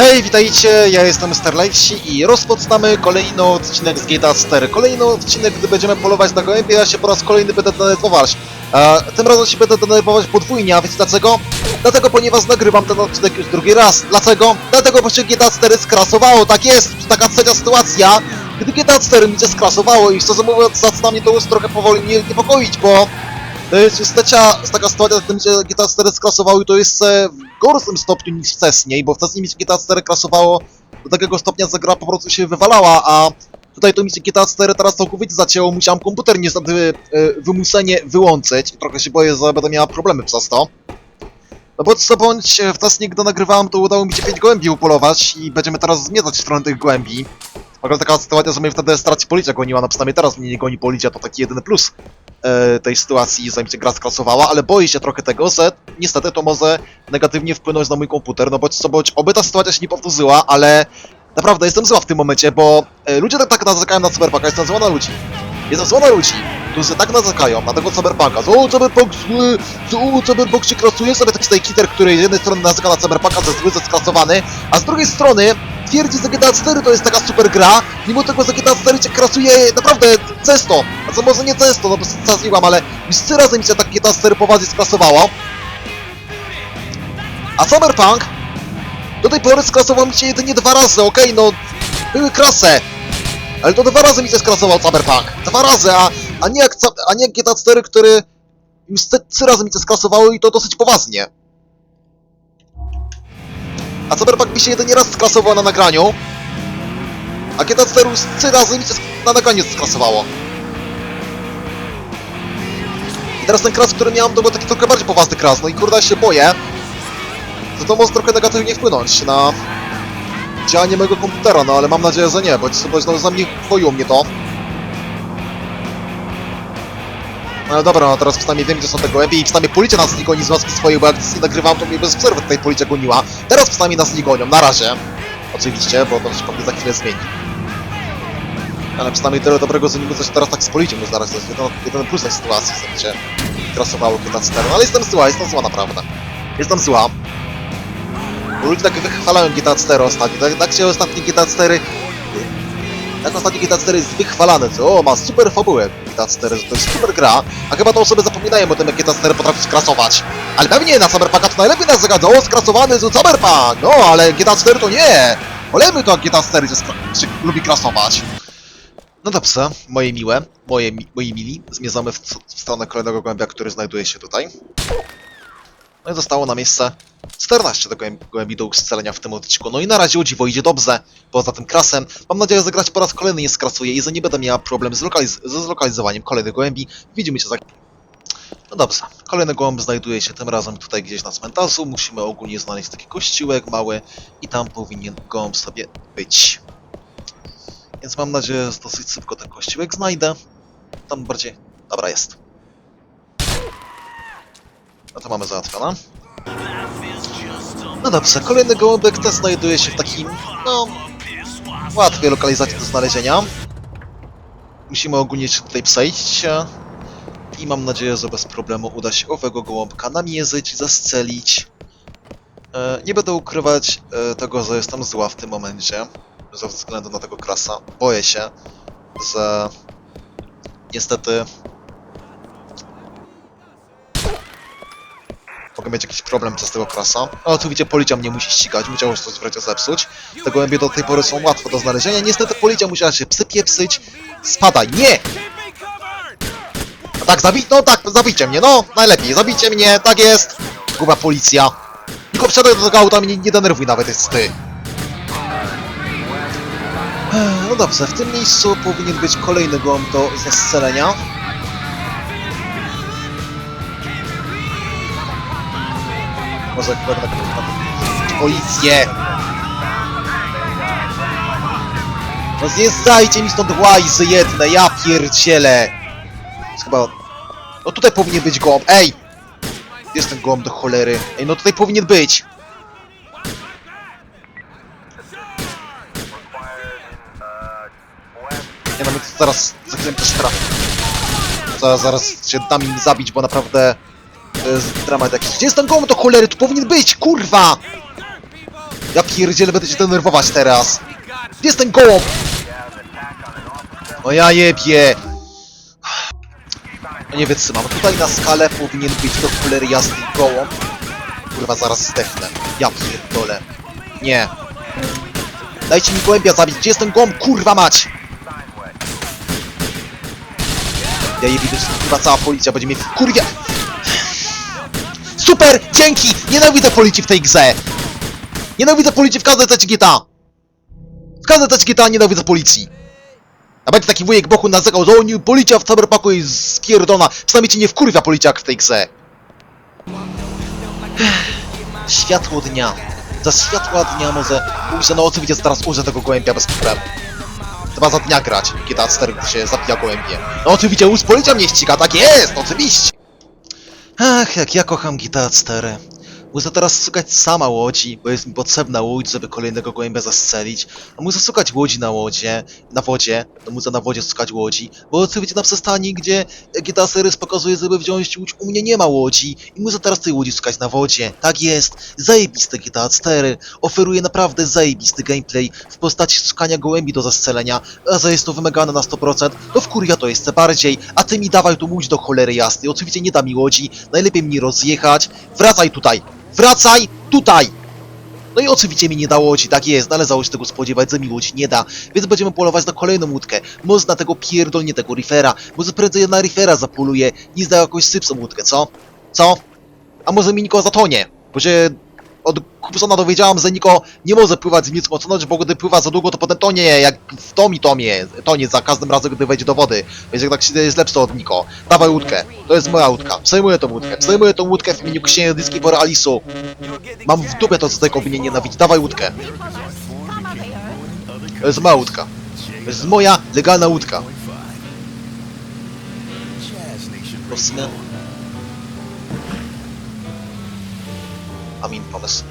Hej, witajcie, ja jestem Starlights i rozpoczynamy kolejny odcinek z GTA 4. Kolejny odcinek, gdy będziemy polować na gołębie, ja się po raz kolejny będę denerwować. E, tym razem się będę denerwować podwójnie, a wiecie dlaczego? Dlatego, ponieważ nagrywam ten odcinek już drugi raz. Dlaczego? Dlatego, bo się GTA 4 skrasowało, tak jest, taka trzecia sytuacja, gdy GTA 4 mi się skrasowało i szczerze mówiąc, zaczyna mnie to już trochę powoli niepokoić, bo to jest już trzecia taka sytuacja, w tym się GTA 4 sklasowało i to jest w gorszym stopniu niż wcześniej, bo wcześniej mi się GTA 4 klasowało do takiego stopnia, że gra po prostu się wywalała, a tutaj to mi się GTA 4 teraz całkowicie zacięło, musiałem komputer niestety e, wymuszenie wyłączyć i trochę się boję, że będę miała problemy przez to. No bo co bądź, e, wcześniej gdy nagrywałem, to udało mi się 5 gołębi upolować i będziemy teraz zmierzać w stronę tych gołębi. Ogóle taka sytuacja, że mnie wtedy straci policja goniła, no przynajmniej teraz mnie nie goni policja, to taki jedyny plus e, tej sytuacji, zanim się gra sklasowała, ale boję się trochę tego, że niestety to może negatywnie wpłynąć na mój komputer, no bądź co bądź, oby ta sytuacja się nie powtórzyła, ale naprawdę jestem zła w tym momencie, bo e, ludzie tak, tak narzekają na Cyberpunka, jestem zła na ludzi. Jestem zła na ludzi, którzy tak narzekają na tego Cyberpunka, że o, Cyberpunk zły, że o, Cyberpunk się krasuje, sobie taki kiter, który z jednej strony narzeka na Cyberpunka, że zły, że sklasowany, a z drugiej strony twierdzi, że GTA 4 to jest taka super gra, mimo tego, że GTA 4 cię krasuje naprawdę często, a co może nie często, no bo zaznaczyłam, ale już trzy razy mi się tak GTA 4 poważnie sklasowało. A Cyberpunk do tej pory sklasował mi się jedynie dwa razy, okej, no były krasy, ale to dwa razy mi się sklasował Cyberpunk, dwa razy, a, a, nie, jak, a nie jak GTA 4, który już trzy razy mi się sklasowało i to dosyć poważnie. A Cyberpunk mi się jedynie raz sklasował na nagraniu, a GTA 4 już trzy razy mi się na nagraniu sklasowało. I teraz ten kras, który miałem, to był taki trochę bardziej poważny kras, no i kurde, ja się boję, że to może trochę negatywnie wpłynąć na działanie mojego komputera, no ale mam nadzieję, że nie, bo, bo no, za mnie boją mnie to. No dobra, no teraz przynajmniej wiem, gdzie są te gołębie i przynajmniej policja nas nie goni z łaski swojej, bo jak nie nagrywałem, to mnie bez przerwy tutaj policja goniła. Teraz przynajmniej nas nie gonią, na razie. Oczywiście, bo to się pewnie za chwilę zmieni. Ale przynajmniej tyle dobrego, nie muszę się teraz tak z policją zdarać, to jest jedyny, jedyny plus tej sytuacji, że się krasowało GTA 4. No ale jestem zła, jestem zła naprawdę. Jestem zła. Bo ludzie tak wychwalają GTA 4 ostatnio, tak, tak się ostatni GTA 4... Tak ostatni GTA 4 jest wychwalane, co o, ma super fabułę GTA 4, że to jest super gra, a chyba to osoby zapominają o tym, jak GTA 4 potrafi skrasować. Ale pewnie na Cyberpunka to najlepiej nas zagadza, o, skrasowany jest Cyberpunk, no, ale GTA 4 to nie! Olejmy to, jak GTA 4 się, się lubi krasować. No dobrze, moje miłe, moje, mi- moi mili, zmierzamy w, w stronę kolejnego głębia, który znajduje się tutaj. No i zostało na miejsce 14 do gołębi do uscalenia w tym odcinku. No i na razie o dziwo idzie dobrze. Poza tym krasem, mam nadzieję, że grać po raz kolejny nie skrasuje i że nie będę miała problem z ze zlokalizowaniem kolejnych gołębi. Widzimy się za... No dobrze, kolejny gołąb znajduje się tym razem tutaj gdzieś na cmentarzu. Musimy ogólnie znaleźć taki kościółek mały i tam powinien gołąb sobie być. Więc mam nadzieję, że dosyć szybko ten kościółek znajdę. Tam bardziej... Dobra, jest. No to mamy załatwione. No dobrze, kolejny gołąbek też znajduje się w takim, no, łatwej lokalizacji do znalezienia. Musimy ogólnie tutaj przejść i mam nadzieję, że bez problemu uda się owego gołąbka namierzyć, zastrzelić. E, Nie będę ukrywać e, tego, że jestem zła w tym momencie, ze względu na tego krasa. Boję się, że niestety mogę mieć jakiś problem przez tego. No tu widzicie, policja mnie musi ścigać, musiało się coś wreszcie zepsuć. Te gołębie do tej pory są łatwe do znalezienia. Niestety policja musiała się przypieprzyć. Spadaj, nie! A tak, zabi... no tak, zabijcie mnie, no, najlepiej, zabijcie mnie, tak jest! Guba policja. Tylko wsiadaj do tego auta, mnie nie denerwuj nawet, jest ty. No dobrze, w tym miejscu powinien być kolejny gołąb do zastrzelenia. Może będę na policję. No zjeżdżajcie mi stąd łajzy jedne, ja pierdzielę. Chyba... No tutaj powinien być gołąb, ej! Jest ten gołąb do cholery. Ej, no tutaj powinien być. Nie no, my tu zaraz za chwilę też trafię. Zaraz, zaraz się dam im zabić, bo naprawdę to dramat jakiś. Gdzie jest ten gołąb do cholery? Tu powinien być, kurwa! Ja pierdzielę, będę się denerwować teraz. Gdzie jest ten gołąb? O ja jebie. No nie wytrzymam. Tutaj na skalę powinien być do cholery jasny gołąb. Kurwa, zaraz zdechnę. Ja pierdolę. Nie. Dajcie mi gołębia zabić. Gdzie jest ten gołąb? Kurwa mać! Ja je widzę, że kurwa cała policja będzie mnie w kurwie. Super! Dzięki! Nienawidzę policji w tej grze! Nienawidzę policji w każdej tecie GTA! W każdej tecie GTA nienawidzę policji! A będzie taki wujek boku narzekał, że oni policja w cyberpunku jest skierdona. Przynajmniej cię nie wkurwia policja jak w tej grze. Światło dnia. Za światła dnia może ujrzę, no oczywiście teraz użyję tego gołębia bez problemu. Trzeba za dnia grać, 4 gdy się zabija gołębie. No oczywiście us policja mnie ściga, tak jest, oczywiście! Ach, jak ja kocham GTA 4. Muszę teraz szukać sama łodzi, bo jest mi potrzebna łódź, żeby kolejnego gołębia zastrzelić. A muszę szukać łodzi na łodzie, na wodzie, no muszę na wodzie szukać łodzi, bo oczywiście na przystani, gdzie GTA Series pokazuje, żeby wziąć łódź, u mnie nie ma łodzi. I muszę teraz tej łodzi szukać na wodzie. Tak jest, zajebiste GTA 4, oferuje naprawdę zajebisty gameplay w postaci szukania gołębi do zastrzelenia, a że jest to wymagane na 100%, to wkurwia to jeszcze bardziej, a ty mi dawaj tu łódź do cholery jasnej, oczywiście nie da mi łodzi, najlepiej mnie rozjechać, wracaj tutaj, wracaj tutaj! No i oczywiście mi nie dało łodzi, tak jest, należało się tego spodziewać, że mi łodzi nie da, więc będziemy polować na kolejną łódkę. Może na tego pierdolniętego Riffera, może prędzej na Riffera zapoluję, niż na jakąś sypsą łódkę, co? Co? A może mi Niko zatonie? Bo się od Kupsona dowiedziałam, że Niko nie może pływać z nic mocno, bo gdy pływa za długo, to potem tonie, jak w Tomi Tomie, tonie za każdym razem, gdy wejdzie do wody. Więc jak tak się jest lepszy od Niko. Dawaj łódkę, to jest moja łódka, przejmuję tą łódkę, przejmuję tą łódkę w imieniu księżyckiej Borealisu. Mam w dupie to, co tego mnie nienawidzi, dawaj łódkę. To jest moja łódka. To jest moja legalna łódka. No sumie... Amin, pomysł.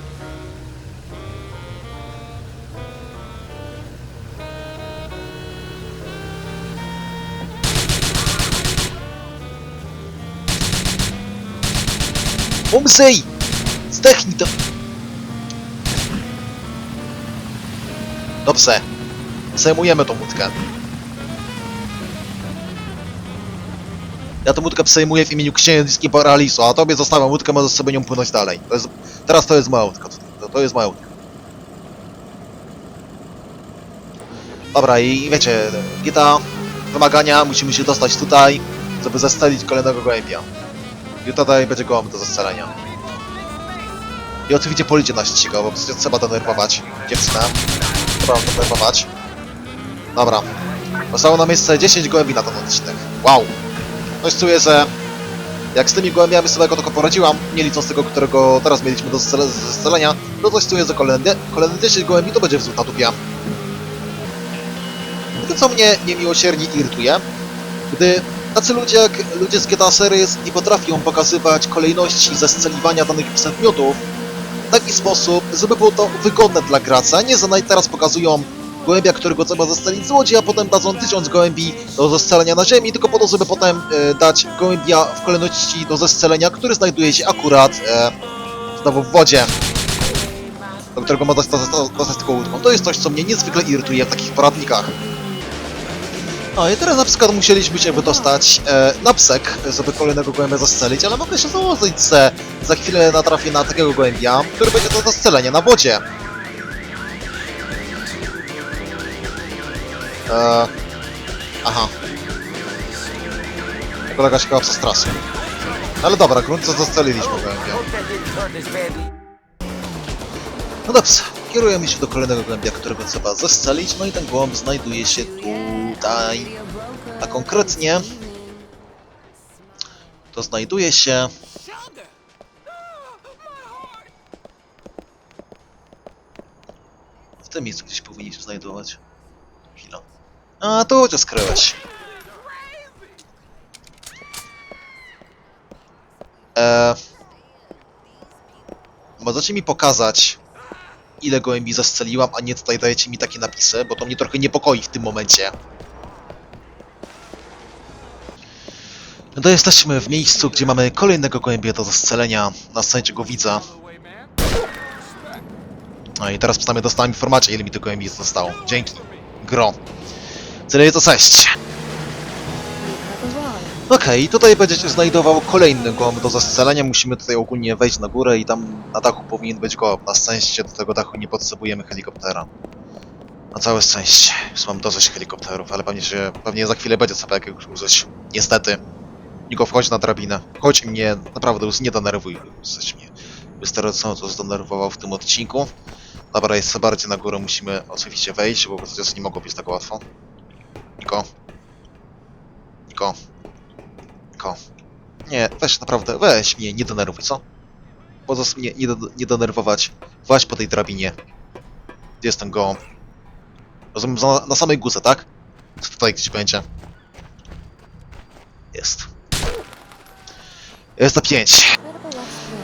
Zdechnij to! Dobrze. Zajmujemy tą łódkę. Ja tę łódkę przejmuję w imieniu księżyckiej Paralisu, a tobie zostawiam łódkę, możesz sobie nią płynąć dalej. To jest, teraz to jest moja łódka. To, to jest moja łódka. Dobra, i wiecie, Gita, wymagania, musimy się dostać tutaj, żeby zastelić kolejnego gołębia. I tutaj będzie gołąb do zastrzelenia. I oczywiście policja nas ściga, bo przecież trzeba denerwować dziewczynę. Trzeba denerwować. Dobra. Zostało na miejsce 10 gołębi na ten odcinek. Wow. Coś czuję, że jak z tymi gołębiami sobie tylko poradziłam, nie licząc tego, którego teraz mieliśmy do zastrzelenia, to coś czuję, że kolejne, kolejne 10 gołębi to będzie wzór na dupie. To co mnie niemiłosiernie irytuje, gdy tacy ludzie jak ludzie z GTA Series nie potrafią pokazywać kolejności zestrzeliwania danych przedmiotów w taki sposób, żeby było to wygodne dla gracza, nie że teraz pokazują gołębia, którego trzeba zestrzelić z łodzi, a potem dadzą tysiąc gołębi do zestrzelenia na ziemi, tylko po to, żeby potem e, dać gołębia w kolejności do zestrzelenia, który znajduje się akurat e, znowu w wodzie, do którego dostać, dostać tylko łódką. To jest coś, co mnie niezwykle irytuje w takich poradnikach. No i teraz na przykład musieliśmy się wydostać e, na psek, żeby kolejnego gołębia zastrzelić, ale mogę się założyć, że za chwilę natrafię na takiego gołębia, który będzie do zastrzelenia na wodzie. E, aha. Kolega się chyba przestraszył. Ale dobra, grunt co zastrzeliliśmy gołębia. No dobrze, kierujemy się do kolejnego gołębia, którego trzeba zestrzelić, no i ten gołąb znajduje się tutaj. A konkretnie to znajduje się w tym miejscu gdzieś powinien się znajdować. A, tu cię skryłeś. Eee, możecie mi pokazać, ile gołębi zastrzeliłam, a nie tutaj dajecie mi takie napisy, bo to mnie trochę niepokoi w tym momencie. No to jesteśmy w miejscu, gdzie mamy kolejnego gołębia do zastrzelenia na sędziego widza. No i teraz przynajmniej dostałem informację, ile mi tego MI zostało. Dzięki. Gro. Tyle to cześć. Okej, tutaj będziecie znajdował kolejny gołąb do zastrzelenia. Musimy tutaj ogólnie wejść na górę i tam na dachu powinien być gołąb. Na szczęście do tego dachu nie potrzebujemy helikoptera. Na całe szczęście. Już mam dosyć helikopterów, ale pewnie się, pewnie za chwilę będzie trzeba jakiegoś użyć. Niestety. Niko, wchodź na drabinę. Chodź mnie, naprawdę już nie denerwuj. Jesteś mnie wystarczająco zdenerwował w tym odcinku. Dobra, jeszcze bardziej na górę musimy oczywiście wejść, bo przecież nie mogło być tak łatwo. Niko. Niko. Niko. Nie, weź naprawdę, weź mnie, nie denerwuj, co? Pozos mnie nie, nie denerwować. Właź po tej drabinie. Gdzie jest ten gołąb? Rozumiem, na, na samej górze, tak? Tutaj gdzieś będzie? Jest. Jest to 5.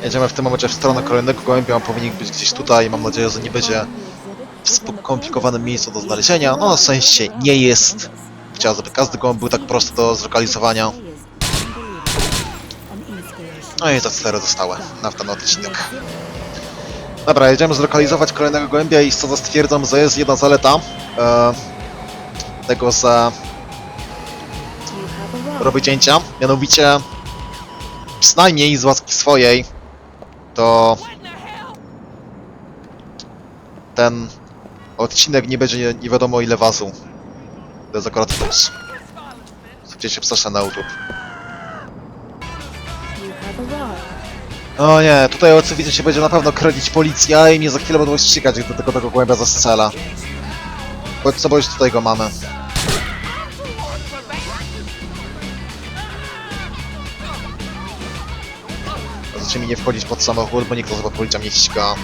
Jedziemy w tym momencie w stronę kolejnego gołębia, on powinien być gdzieś tutaj. Mam nadzieję, że nie będzie w skomplikowanym miejscu do znalezienia. No, na szczęście nie jest. Chciałem, żeby każdy gołąb był tak prosty do zlokalizowania. No i te cztery zostały na ten odcinek. Dobra, jedziemy zlokalizować kolejnego gołębia i co stwierdzam, że jest jedna zaleta e, tego, że robię cięcia, mianowicie przynajmniej z łaski swojej to ten odcinek nie będzie nie wiadomo ile wazu. To jest akurat plus. Gdzie się przeszę na YouTube. O nie, tutaj oczywiście się będzie na pewno kredić policja i mnie za chwilę będą ścigać, gdy tylko tego głębia zastrzela. Bądź co bądź tutaj go mamy. Możecie mi nie wchodzić pod samochód, bo nikt chyba policja mnie ściga.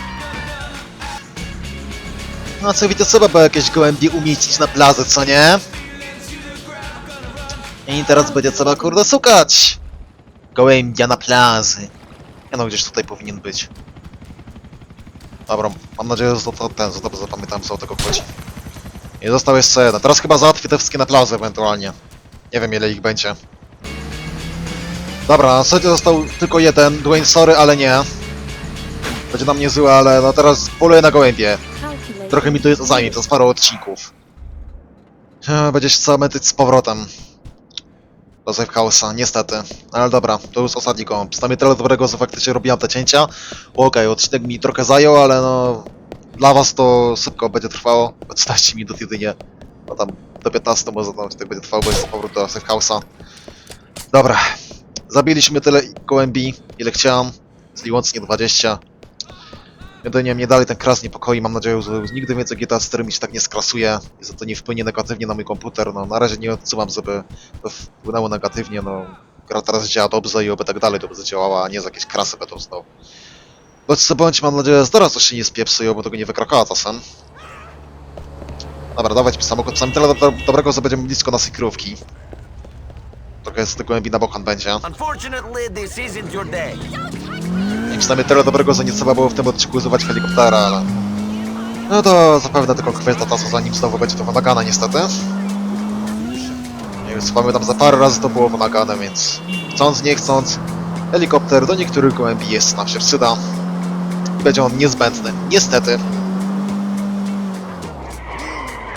No co widzę, trzeba było jakieś gołębie umieścić na plaży, co nie? I teraz będzie trzeba kurde szukać! Gołębia na plaży. Ja no gdzieś tutaj powinien być. Dobra, mam nadzieję, że to ten, że dobrze zapamiętałem co o tego chodzi. I został jeszcze jeden. Teraz chyba załatwię te wszystkie na plaży ewentualnie. Nie wiem ile ich będzie. Dobra, na zasadzie został tylko jeden. Dwayne, sorry, ale nie. Będzie nam niezły, ale no teraz poluję na gołębie. Trochę mi to jest zajmie, to jest parę odcinków. Będzie się trzeba męczyć z powrotem. Do House'a, niestety. Ale dobra, to już ostatni gołąb. Przynajmniej tyle dobrego, że faktycznie robiłem te cięcia. Okej, odcinek mi trochę zajął, ale no... Dla was to szybko będzie trwało. 15 minut jedynie. No tam do 15 może ten odcinek będzie trwał, bo jest powrót do Safe House'a. Dobra. Zabiliśmy tyle gołębi, ile chciałem. Z łącznie 20. Jedynie mnie dalej ten kras niepokoi. Mam nadzieję, że już nigdy więcej GTA 4 mi się tak nie skrasuje i że to nie wpłynie negatywnie na mój komputer. No, na razie nie odczuwam, żeby to wpłynęło negatywnie. No, gra teraz działa dobrze i oby tak dalej dobrze działała, a nie z jakieś krasy będą znowu. Bądź co bądź, mam nadzieję, że teraz coś się nie spiepsuje, bo tego nie wykrakała czasem. Dobra, dawać samochód. Sam tyle do, dobrego, że będziemy blisko naszej krówki. Trochę z tego głębi na bokan będzie. Unfortunately, this isn't your day. Przynajmniej tyle dobrego, że nie trzeba było w tym odcinku używać helikoptera, ale... No to zapewne tylko kwestia czasu, zanim znowu będzie to wymagane niestety. I już pamiętam, za parę razy to było wymagane, więc... Chcąc, nie chcąc, helikopter do niektórych gołębi jest, nam się przyda. Będzie on niezbędny, niestety.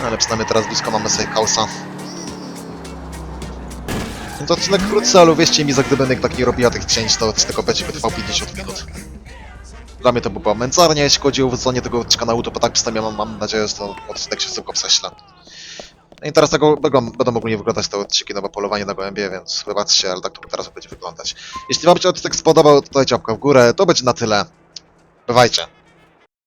Ale przynajmniej teraz blisko mamy safe house'a. Więc odcinek wkrótce, ale uwierzcie mi, za gdyby nikt tak nie robiła tych cięć, to odcinek będzie wytrwał 50 minut. Dla mnie to była męczarnia, jeśli chodzi o wrzucenie tego kanału, to tak przynajmniej mam, mam nadzieję, że to odcinek się szybko prześle. No i teraz tego będą ogólnie wyglądać te odcinki, no bo polowanie na gołębie, więc wybaczcie, ale tak to teraz będzie wyglądać. Jeśli wam się odcinek spodobał, to dajcie łapkę w górę, to będzie na tyle. Bywajcie.